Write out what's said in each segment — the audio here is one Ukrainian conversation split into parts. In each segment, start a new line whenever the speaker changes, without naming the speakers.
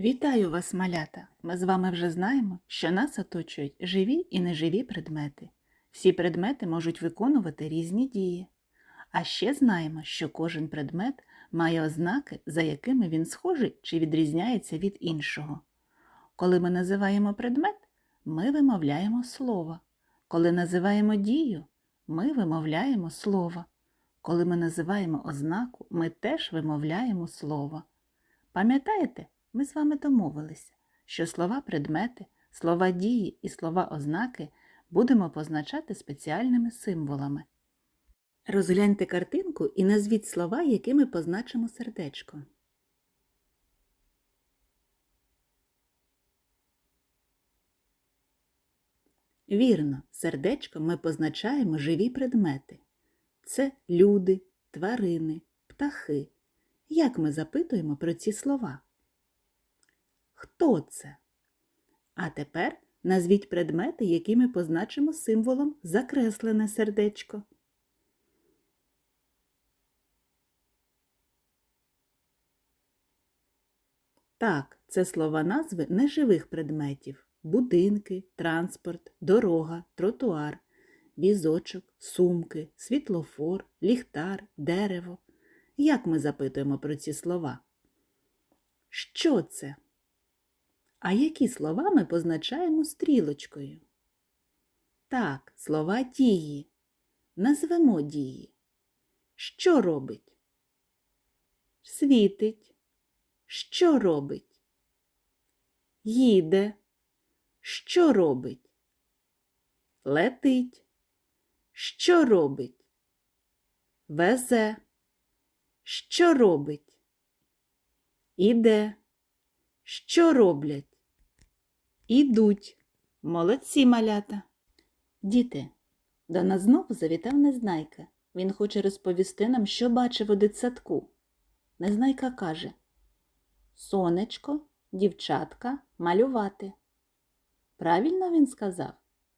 Вітаю вас, малята! Ми з вами вже знаємо, що нас оточують живі і неживі предмети. Всі предмети можуть виконувати різні дії. А ще знаємо, що кожен предмет має ознаки, за якими він схожий чи відрізняється від іншого. Коли ми називаємо предмет, ми вимовляємо слово. Коли називаємо дію, ми вимовляємо слово. Коли ми називаємо ознаку, ми теж вимовляємо слово. Пам'ятаєте, ми з вами домовилися, що слова предмети, слова дії і слова ознаки будемо позначати спеціальними символами. Розгляньте картинку і назвіть слова, якими позначимо сердечко. Вірно, сердечком ми позначаємо живі предмети. Це люди, тварини, птахи. Як ми запитуємо про ці слова? Хто це? А тепер назвіть предмети, які ми позначимо символом закреслене сердечко. Так, це слова назви неживих предметів будинки, транспорт, дорога, тротуар, візочок, сумки, світлофор, ліхтар, дерево. Як ми запитуємо про ці слова? Що це? А які слова ми позначаємо стрілочкою? Так, слова дії. Назвемо дії. Що робить? Світить. Що робить? Їде. Що робить? Летить. Що робить? Везе. Що робить? Іде. Що роблять? Ідуть. Молодці малята. Діти, до нас знову завітав Незнайка. Він хоче розповісти нам, що бачив у дитсадку. Незнайка каже Сонечко, дівчатка, малювати. Правильно він сказав?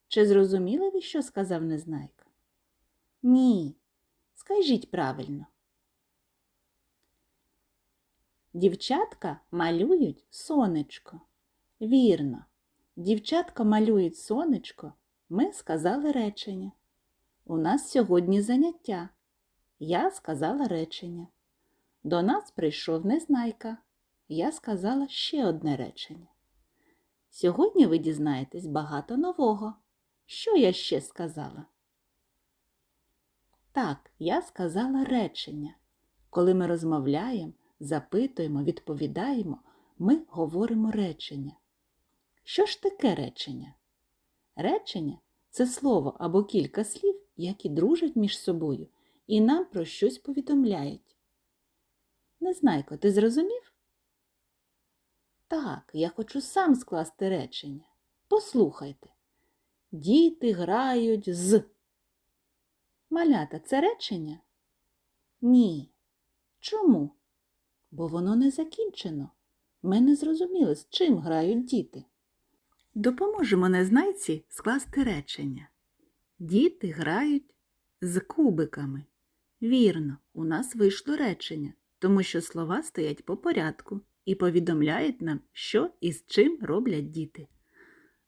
Чи зрозуміли ви, що сказав Незнайка? Ні. Скажіть правильно. Дівчатка малюють сонечко. Вірно. Дівчатка малюють сонечко. Ми сказали речення. У нас сьогодні заняття. Я сказала речення. До нас прийшов Незнайка. Я сказала ще одне речення. Сьогодні ви дізнаєтесь багато нового. Що я ще сказала? Так, я сказала речення. Коли ми розмовляємо, запитуємо, відповідаємо, ми говоримо речення. Що ж таке речення? Речення це слово або кілька слів, які дружать між собою і нам про щось повідомляють. Незнайко, ти зрозумів? Так, я хочу сам скласти речення. Послухайте. Діти грають з. Малята це речення? Ні. Чому? Бо воно не закінчено. Ми не зрозуміли, з чим грають діти. Допоможемо незнайці скласти речення. Діти грають з кубиками. Вірно, у нас вийшло речення, тому що слова стоять по порядку і повідомляють нам, що і з чим роблять діти.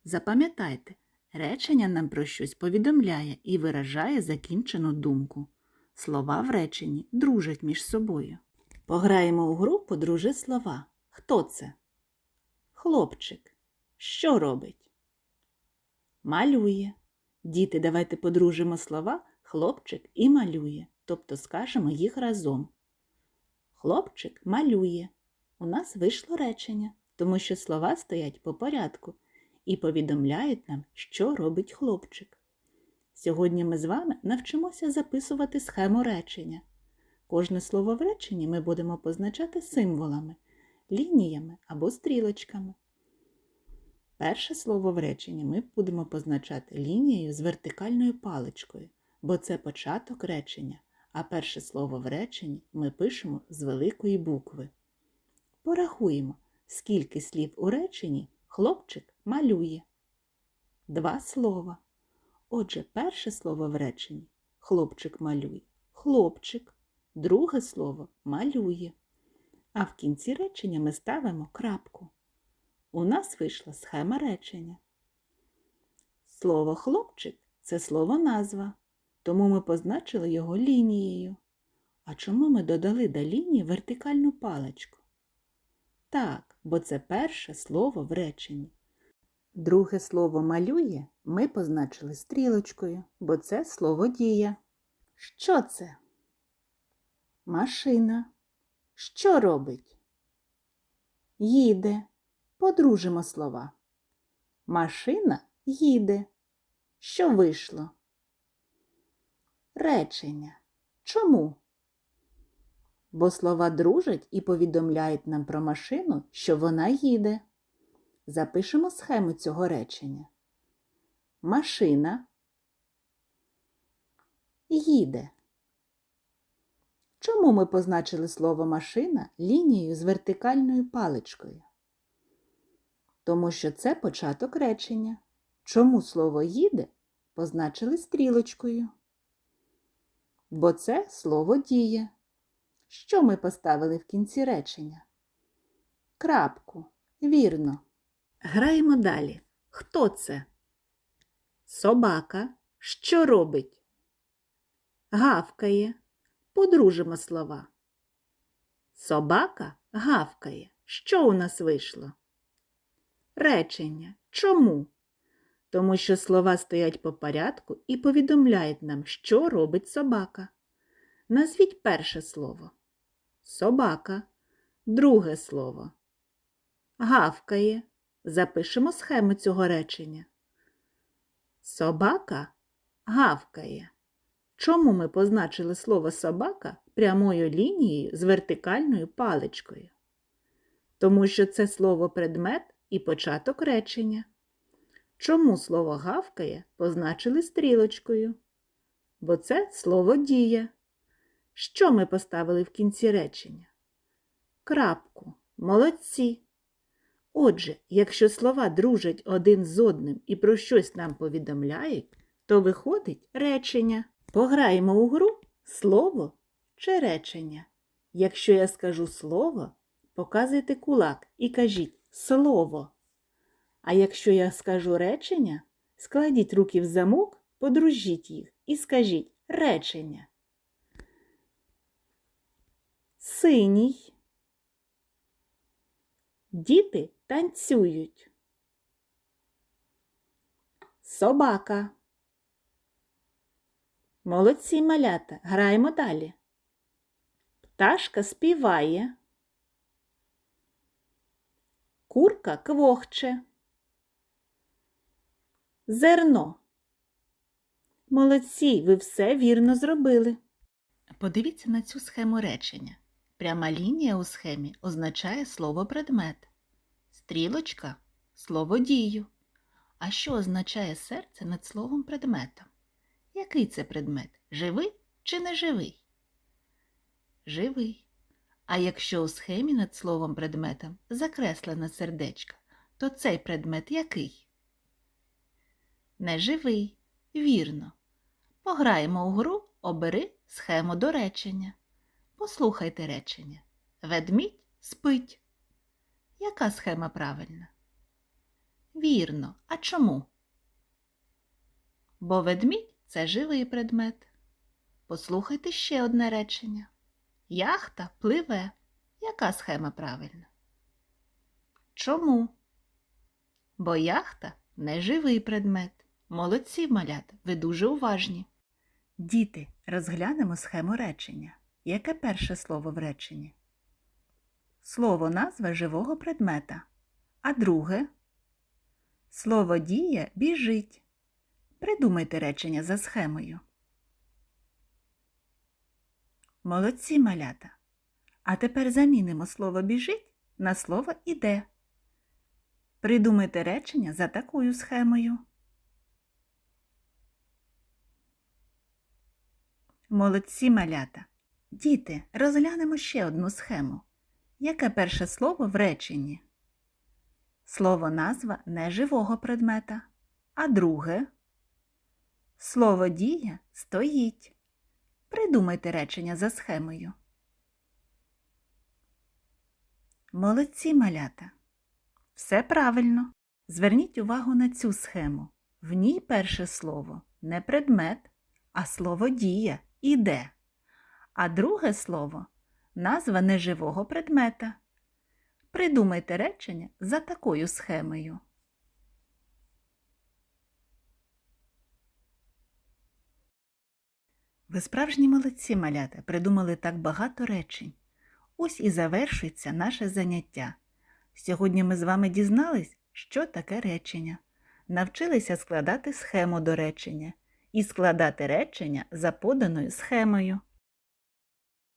Запам'ятайте, речення нам про щось повідомляє і виражає закінчену думку. Слова в реченні дружать між собою. Пограємо у гру подружи слова. Хто це? Хлопчик. Що робить? Малює. Діти, давайте подружимо слова хлопчик і малює, тобто скажемо їх разом. Хлопчик малює. У нас вийшло речення, тому що слова стоять по порядку і повідомляють нам, що робить хлопчик. Сьогодні ми з вами навчимося записувати схему речення. Кожне слово в реченні ми будемо позначати символами, лініями або стрілочками. Перше слово в реченні ми будемо позначати лінією з вертикальною паличкою, бо це початок речення, а перше слово в реченні ми пишемо з великої букви. Порахуємо, скільки слів у реченні хлопчик малює. Два слова. Отже, перше слово в реченні хлопчик малює. Хлопчик. Друге слово малює. А в кінці речення ми ставимо крапку. У нас вийшла схема речення. Слово хлопчик це слово назва, тому ми позначили його лінією. А чому ми додали до лінії вертикальну паличку? Так, бо це перше слово в реченні. Друге слово малює ми позначили стрілочкою, бо це слово дія. Що це? Машина. Що робить? Їде. Подружимо слова. Машина їде. Що вийшло? Речення. Чому? Бо слова дружать і повідомляють нам про машину, що вона їде. Запишемо схему цього речення. Машина їде. Чому ми позначили слово машина лінією з вертикальною паличкою? Тому що це початок речення. Чому слово їде позначили стрілочкою? Бо це слово діє. Що ми поставили в кінці речення? Крапку. Вірно. Граємо далі. Хто це? Собака. Що робить? Гавкає. Подружимо слова. Собака гавкає. Що у нас вийшло? Речення. Чому? Тому що слова стоять по порядку і повідомляють нам, що робить собака. Назвіть перше слово. Собака. Друге слово. Гавкає. Запишемо схему цього речення. Собака гавкає. Чому ми позначили слово собака прямою лінією з вертикальною паличкою? Тому що це слово предмет і початок речення. Чому слово гавкає позначили стрілочкою? Бо це слово дія. Що ми поставили в кінці речення? Крапку. Молодці. Отже, якщо слова дружать один з одним і про щось нам повідомляють, то виходить речення. Пограємо у гру слово чи речення. Якщо я скажу слово, показуйте кулак і кажіть слово. А якщо я скажу речення, складіть руки в замок, подружіть їх і скажіть речення. Синій. Діти танцюють. Собака. Молодці малята. Граємо далі. Пташка співає. Курка квохче. Зерно. Молодці, ви все вірно зробили. Подивіться на цю схему речення. Пряма лінія у схемі означає слово предмет. Стрілочка слово дію. А що означає серце над словом предметом? Який це предмет? Живий чи неживий? Живий. А якщо у схемі над словом предметом закреслено сердечко, то цей предмет який? Неживий. Вірно. Пограємо у гру, обери схему до речення. Послухайте речення. Ведмідь спить. Яка схема правильна? Вірно. А чому? Бо ведмідь це живий предмет. Послухайте ще одне речення. Яхта пливе. Яка схема правильна? Чому? Бо яхта не живий предмет. Молодці малята, ви дуже уважні. Діти, розглянемо схему речення. Яке перше слово в реченні? Слово назва живого предмета. А друге слово дія біжить. Придумайте речення за схемою. Молодці малята. А тепер замінимо слово біжить на слово іде. Придумайте речення за такою схемою. Молодці малята. Діти, розглянемо ще одну схему. Яке перше слово в реченні? Слово назва неживого предмета. А друге слово дія стоїть. Придумайте речення за схемою. Молодці малята. Все правильно. Зверніть увагу на цю схему. В ній перше слово не предмет, а слово дія іде. А друге слово назва неживого предмета. Придумайте речення за такою схемою. Ви справжні молодці, малята, придумали так багато речень. Ось і завершується наше заняття. Сьогодні ми з вами дізнались, що таке речення, навчилися складати схему до речення і складати речення за поданою схемою.